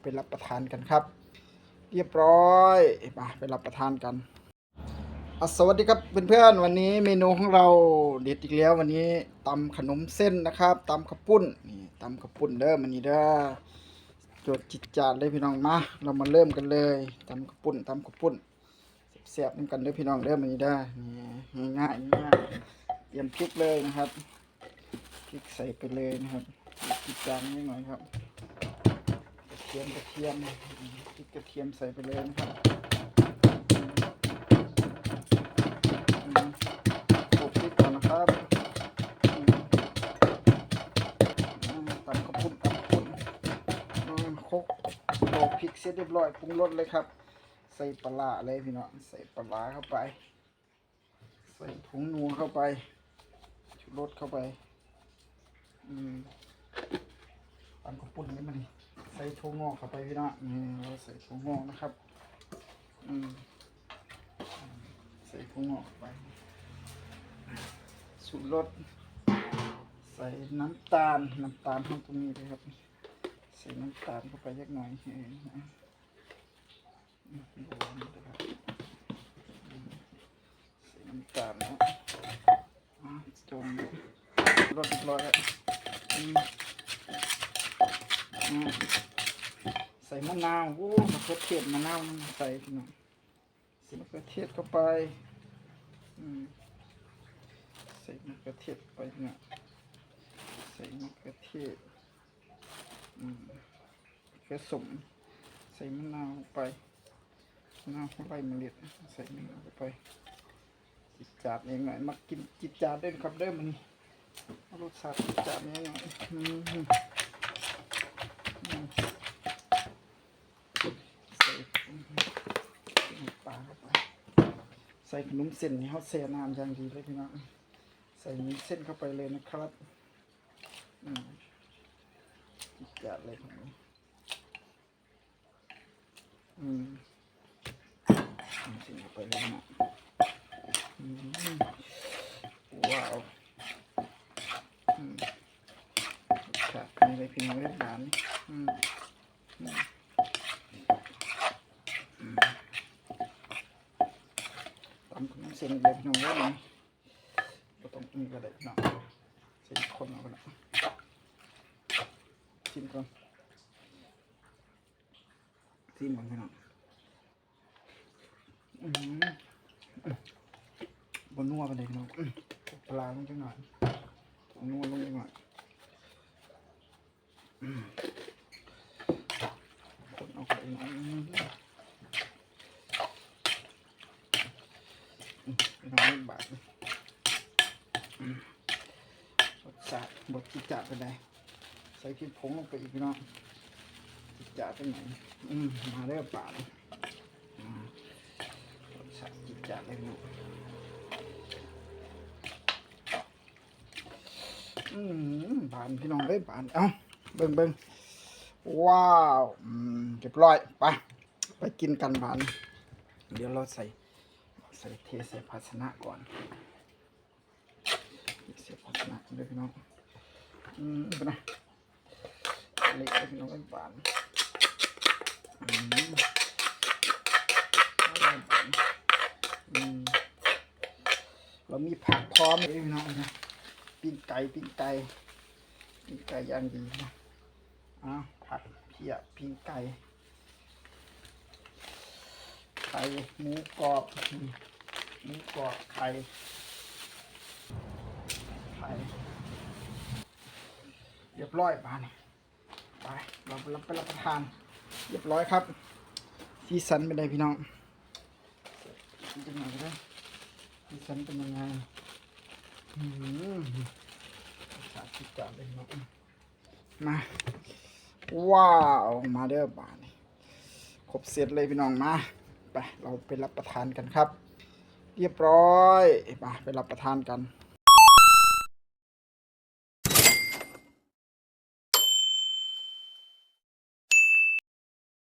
ไปรับประทานกันครับ เรียบร้อยมาไปรับประทานกันสวัสดีครับเพื่อนๆวันนี้เมนูของเราเด็ดอีกแล้ววันนี้ตำขนมเส้นนะครับตำข้าวปุ้นนี่ตำข้าวปุ้นเด้อมันนี้เด้อจดจิตจานเลยพี่น้องมาเรามาเริ่มกันเลยตำข้าวปุ้นตำข้าวปุ้นเสียบๆนำกันเด้อพี่น้องเด้อมันนี้เด้อนี่ง่ายง่ายเตรียมพริกเลยนะครับพริกใส่ไปเลยนะครับจิตจานนิดหน่อยครับ เทียมกระเทียมพริกกระเทียมใส่ไปเลยนะครับอืมโขลกพริกก่อนนะครับตำกระปุ้นตำกระปุ้นโคกโขกพริกเสร็จเรียบร้อยปรุงรสเลยครับ ใส่ปลาเลยพี่น้องใส่ปลาเข้าไป ใส่ผงนัวเข้าไปชูรสเข้าไปอืมตำกระปุ้นนี่มัน ถั่วงอกเข้าไปพี่น้องนี่เราใส่ถั่วงอกนะครับ อืมใส่ถั่วงอกเข้าไปสูตรรสใส่น้ำตาลน้ำตาลข้างตรงนี้เลยครับ ใส่น้ำตาลเข้าไปเล็กน่อยเองนะดูนะครับใส่น้ำตาลนะอะจมรสเรียบร้อยแล้วอืมอืม ส่มะนาวโอ้มะเขือเทศมะนาวใส่พี่องใส่มะเขือเทศเข้าไปใส่มะเขือเทศไปพี่น้องใส่มะเขือเทศอืมมะเขือสมใส่มะนาวไปมะนาวเข้าไปเมล็ดใส่มะนาวไปจิตจาดเองหน่อยมากินจิตจาดเด้อครับเด้อมันรสชาติจิตจาดเนี้หน่อยอืม ใส่ปลาเข้าไป ใส่ขนมเส้นนี่เขาแช่น้ำอย่างดีเลยพี่น้องใส่มีเส้นเข้าไปเลยนะครับอืมจัดเลยครับอืมเอาเส้นเข้าไปเลยนะอืมว้าวอืมจัดนี่เลยพี่น้องเล่นหลานอืมตำขนมเส้นเลยพี่น้องเว้ยก็ต้องมีก็ได้พี่น้องเส้นคนเอาไปนะชิมก่อนชิมก่อนพี่น้องบนนัวไปเลยพี่น้องปลาลงจังหน่อยนัวลงจังหน่อยอืมคนเอาไปหน่อยอื้อ พี่น้องเล่นบาทอืมรสาติบดจิจัดไปได้ใส่พริกผงลงไปอีกน้องจิจัดไปไหนอืมมาเริ่มป่าดอืมรสาติจิจัดเลยพี่อืมบานพี่น้องเอ้ยบานเอ้าเบิ่งเบิ่งว้าวอืมเรียบร้อยไปไปกินกันบาน เดี๋ยวเราใส่ ใส่เทใส่ภาชนะก่อนใส่ภาชนะด้วยพี่น้องอืมเป็นไงเล็กเลยพี่น้องเป็นบานอืมเอาไว้บานอืมเรามีผักพร้อมเลยพี่น้องนะปิ้งไก่ปิ้งไก่ปิ้งไก่ย่างดีนะอ้าวผักเพียปิ้งไก่ ข่หมูกรอบหมูกรอบไข่ไข่เรียบร้อยปานี่ไปเราไปรับไปรับประทาน เรียบร้อยครับซีซันเป็นไงพี่น้องเป็นยังไงก็ได้ซีซันเป็นยังไงอืมสาธิตจัดเลยน้องมาว้าว มาเด้อบานี่ครบเสร็จเลยพี่น้องมา ไปเราไปรับประทานกันครับ เรียบร้อยมาไปรับประทานกัน